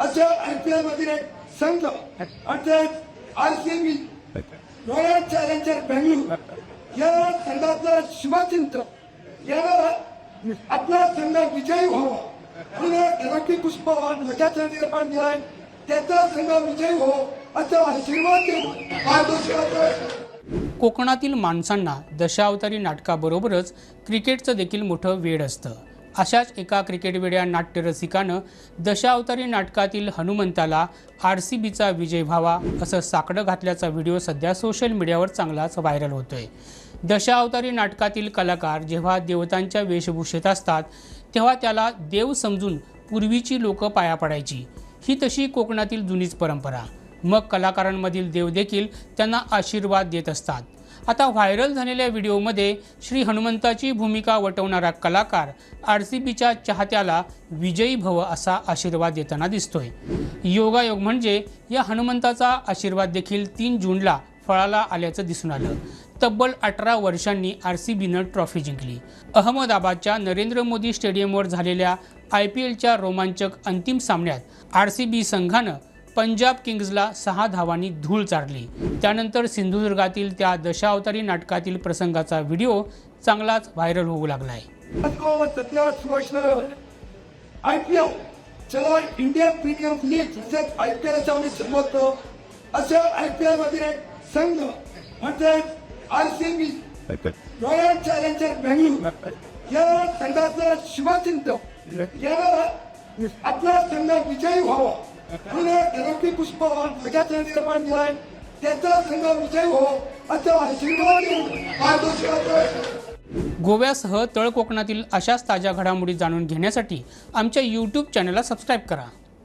अशा I P L मधील एक संघ अर्थात R C B Royal Challenger Bengaluru या संघातला शुभचिंतन याला आपला संघ विजयी व्हावा. म्हणून पुष्प पुष्पवान निर्माण दिलाय त्याचा संघ विजयी हो असा आशीर्वाद कोकणातील माणसांना दशावतारी नाटकाबरोबरच क्रिकेटचं देखील मोठं वेड असतं. अशाच एका क्रिकेटवेड्या नाट्यरसिकानं दशावतारी नाटकातील हनुमंताला आर सी बीचा विजय व्हावा असं साकडं घातल्याचा व्हिडिओ सध्या सोशल मीडियावर चांगलाच व्हायरल होतोय. दशावतारी नाटकातील कलाकार जेव्हा देवतांच्या वेशभूषेत असतात तेव्हा त्याला देव समजून पूर्वीची लोकं पाया पडायची. ही तशी कोकणातील जुनीच परंपरा. मग कलाकारांमधील देव देखील त्यांना आशीर्वाद देत असतात. आता व्हायरल झालेल्या व्हिडिओमध्ये श्री हनुमंताची भूमिका वटवणारा कलाकार आर सी बीच्या चाहत्याला विजयी भव असा आशीर्वाद देताना दिसतोय. योगायोग म्हणजे या हनुमंताचा आशीर्वाद देखील तीन जूनला फळाला आल्याचं दिसून आलं. तब्बल अठरा वर्षांनी आर सी बीनं ट्रॉफी जिंकली. अहमदाबादच्या नरेंद्र मोदी स्टेडियमवर झालेल्या आय पी एलच्या रोमांचक अंतिम सामन्यात आर सी बी संघानं पंजाब किंग्जला सहा धावांनी धूळ चारली. त्यानंतर सिंधुदुर्गातील त्या दशावतारी नाटकातील प्रसंगाचा व्हिडिओ चांगलाच व्हायरल होऊ लागलाय. इंडिया प्रीमियर लीग तसेच आय पी एलच्या मध्ये संबोधतो अशा आय पी एल मधील एक संघ अर्थात R C B Royal Challenger Bengaluru. या संघातला शुभचिंतन याला आपला संघ विजयी व्हावा. म्हणून रॉकी पुष्पवान गटाचं निर्माण दिलाय त्याचा संघ विजयी हो असा आशीर्वाद गोव्यासह तळ कोकणातील अशाच ताज्या घडामोडी जाणून घेण्यासाठी आमच्या यूट्यूब चॅनलला सबस्क्राईब करा.